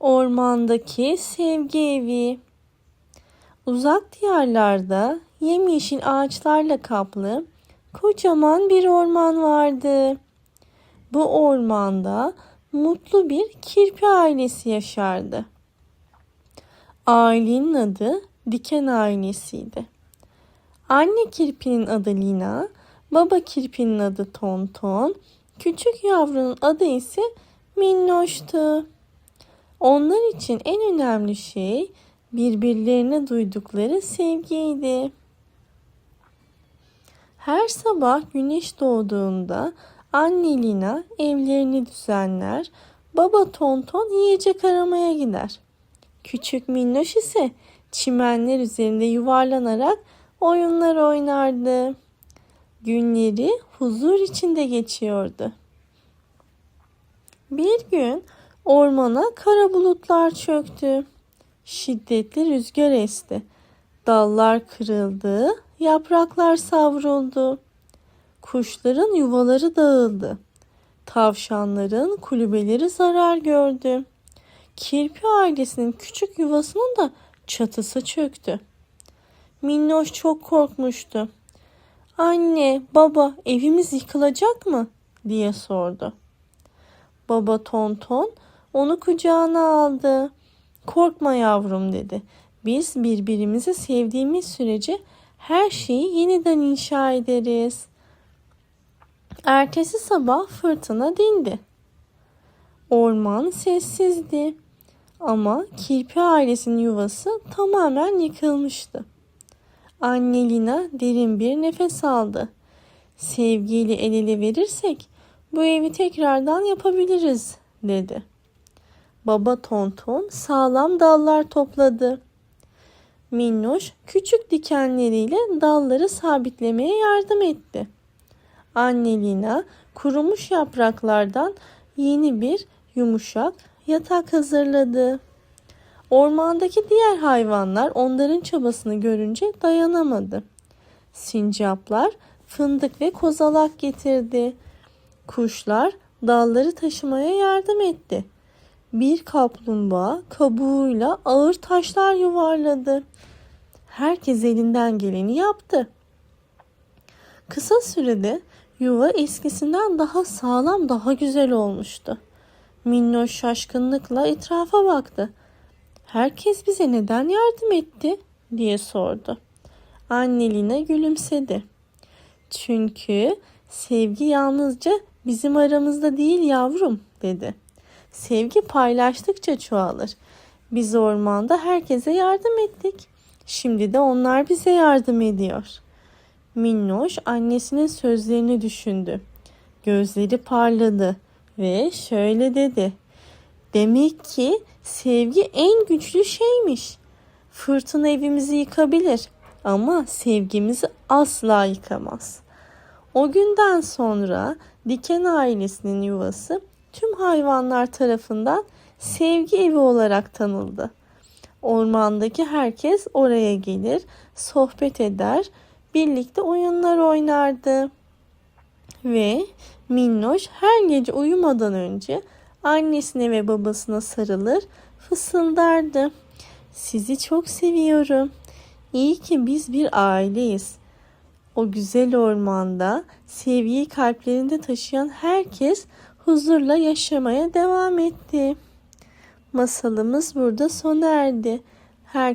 Ormandaki sevgi evi. Uzak diyarlarda yemyeşil ağaçlarla kaplı kocaman bir orman vardı. Bu ormanda mutlu bir kirpi ailesi yaşardı. Ailenin adı Diken ailesiydi. Anne kirpinin adı Lina, baba kirpinin adı Tonton, küçük yavrunun adı ise Minnoş'tu. Onlar için en önemli şey birbirlerine duydukları sevgiydi. Her sabah güneş doğduğunda anne Lina evlerini düzenler, baba Tonton yiyecek aramaya gider. Küçük Minnoş ise çimenler üzerinde yuvarlanarak oyunlar oynardı. Günleri huzur içinde geçiyordu. Bir gün ormana kara bulutlar çöktü. Şiddetli rüzgar esti. Dallar kırıldı, yapraklar savruldu. Kuşların yuvaları dağıldı. Tavşanların kulübeleri zarar gördü. Kirpi ailesinin küçük yuvasının da çatısı çöktü. Minnoş çok korkmuştu. Anne, baba, evimiz yıkılacak mı? diye sordu. Baba Tonton onu kucağına aldı. Korkma yavrum dedi. Biz birbirimizi sevdiğimiz sürece her şeyi yeniden inşa ederiz. Ertesi sabah fırtına dindi. Orman sessizdi. Ama kirpi ailesinin yuvası tamamen yıkılmıştı. Anne Lina derin bir nefes aldı. Sevgiyle el ele verirsek bu evi tekrardan yapabiliriz dedi. Baba Tonton sağlam dallar topladı. Minnoş küçük dikenleriyle dalları sabitlemeye yardım etti. Anne Lina kurumuş yapraklardan yeni bir yumuşak yatak hazırladı. Ormandaki diğer hayvanlar onların çabasını görünce dayanamadı. Sincaplar fındık ve kozalak getirdi. Kuşlar dalları taşımaya yardım etti. Bir kaplumbağa kabuğuyla ağır taşlar yuvarladı. Herkes elinden geleni yaptı. Kısa sürede yuva eskisinden daha sağlam, daha güzel olmuştu. Minnoş şaşkınlıkla etrafa baktı. Herkes bize neden yardım etti diye sordu. Anne Lina gülümsedi. Çünkü sevgi yalnızca bizim aramızda değil yavrum dedi. Sevgi paylaştıkça çoğalır. Biz ormanda herkese yardım ettik. Şimdi de onlar bize yardım ediyor. Minnoş annesinin sözlerini düşündü. Gözleri parladı ve şöyle dedi. Demek ki sevgi en güçlü şeymiş. Fırtına evimizi yıkabilir ama sevgimizi asla yıkamaz. O günden sonra Diken ailesinin yuvası tüm hayvanlar tarafından sevgi evi olarak tanıldı. Ormandaki herkes oraya gelir, sohbet eder, birlikte oyunlar oynardı. Ve Minnoş her gece uyumadan önce annesine ve babasına sarılır, fısıldardı. Sizi çok seviyorum. İyi ki biz bir aileyiz. O güzel ormanda sevgiyi kalplerinde taşıyan herkes huzurla yaşamaya devam etti. Masalımız burada sona erdi. Her